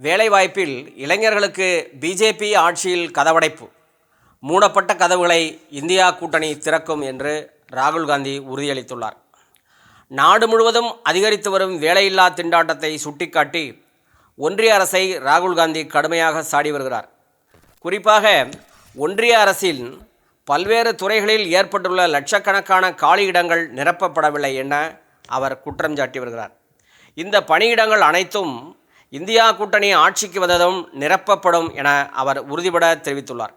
வேலைவாய்ப்பில் இளைஞர்களுக்கு பிஜேபி ஆட்சியில் கதவடைப்பு. மூடப்பட்ட கதவுகளை இந்தியா கூட்டணி திறக்கும் என்று ராகுல் காந்தி உறுதியளித்துள்ளார். நாடு முழுவதும் அதிகரித்து வரும் வேலையில்லா திண்டாட்டத்தை சுட்டிக்காட்டி ஒன்றிய அரசை ராகுல் காந்தி கடுமையாக சாடி வருகிறார். குறிப்பாக ஒன்றிய அரசின் பல்வேறு துறைகளில் ஏற்பட்டுள்ள லட்சக்கணக்கான காலியிடங்கள் நிரப்பப்படவில்லை என அவர் குற்றம் சாட்டி வருகிறார். இந்த பணியிடங்கள் அனைத்தும் இந்தியா கூட்டணி ஆட்சிக்கு வந்ததும் நிரப்பப்படும் என அவர் உறுதிபட தெரிவித்துள்ளார்.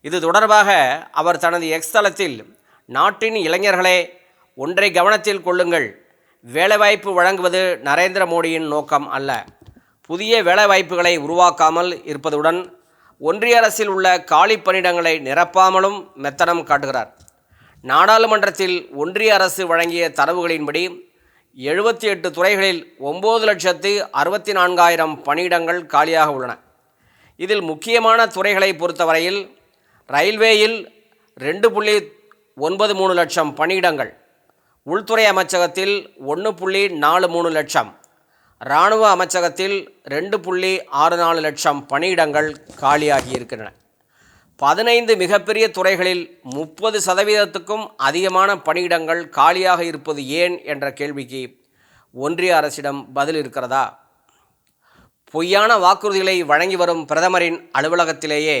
இது தொடர்பாக அவர் தனது எக்ஸ் தளத்தில் நாட்டின் இளைஞர்களே ஒன்றை கவனத்தில் கொள்ளுங்கள். வேலைவாய்ப்பு வழங்குவது நரேந்திர மோடியின் நோக்கம் அல்ல. புதிய வேலைவாய்ப்புகளை உருவாக்காமல் இருப்பதுடன் ஒன்றிய அரசில் உள்ள காலி பணியிடங்களை நிரப்பாமலும் மெத்தனம் காட்டுகிறார். நாடாளுமன்றத்தில் ஒன்றிய அரசு வழங்கிய தரவுகளின்படி எழுபத்தி எட்டு துறைகளில் ஒம்பது லட்சத்து அறுபத்தி நான்காயிரம் பணியிடங்கள் காலியாக உள்ளன. இதில் முக்கியமான துறைகளை பொறுத்தவரையில் ரயில்வேயில் ரெண்டு புள்ளி ஒன்பது மூணு லட்சம் பணியிடங்கள் உள்துறை அமைச்சகத்தில் ஒன்று புள்ளி நாலு மூணு லட்சம் இராணுவ அமைச்சகத்தில் ரெண்டு புள்ளி ஆறு நாலு லட்சம் பணியிடங்கள் காலியாகி இருக்கின்றன. பதினைந்து மிகப்பெரிய துறைகளில் முப்பது சதவீதத்துக்கும் அதிகமான பணியிடங்கள் காலியாக இருப்பது ஏன் என்ற கேள்விக்கு ஒன்றிய அரசிடம் பதில் இருக்கிறதா? பொய்யான வாக்குறுதிகளை வழங்கி வரும் பிரதமரின் அலுவலகத்திலேயே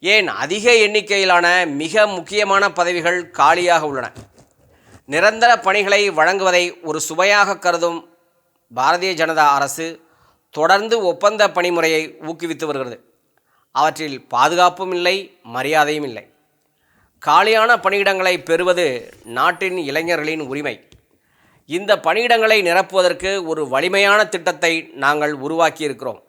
ஏன் அதிக எண்ணிக்கையிலான மிக முக்கியமான பதவிகள் காலியாக உள்ளன? நிரந்தர பணிகளை வழங்குவதை ஒரு சுமையாக கருதும் பாரதிய ஜனதா அரசு தொடர்ந்து ஒப்பந்த பணிமுறையை ஊக்குவித்து வருகிறது. அவற்றில் பாதுகாப்பும் இல்லை மரியாதையும் இல்லை. காலியான பணியிடங்களை பெறுவது நாட்டின் இளைஞர்களின் உரிமை. இந்த பணியிடங்களை நிரப்புவதற்கு ஒரு வலிமையான திட்டத்தை நாங்கள் உருவாக்கியிருக்கிறோம்.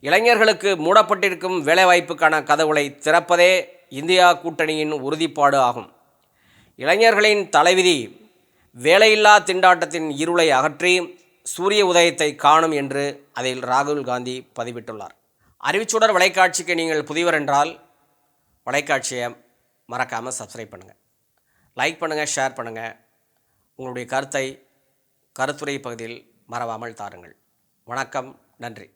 இளைஞர்களுக்கு மூடப்பட்டிருக்கும் வேலைவாய்ப்புக்கான கதவுகளை திறப்பதே இந்தியா கூட்டணியின் உறுதிப்பாடு ஆகும். இளைஞர்களின் தலைவிதி வேலையில்லா திண்டாட்டத்தின் இருளை அகற்றி சூரிய உதயத்தை காணும் என்று அதில் ராகுல் காந்தி பதிவிட்டுள்ளார். அறிவிச்சுடர் வலைக்காட்சிக்கு நீங்கள் புதிவர் என்றால் வலைக்காட்சியை மறக்காமல் சப்ஸ்கிரைப் பண்ணுங்கள் லைக் பண்ணுங்கள் ஷேர் பண்ணுங்கள் உங்களுடைய கருத்தை கருத்துரை பகுதியில் மறவாமல் தாருங்கள். வணக்கம் நன்றி.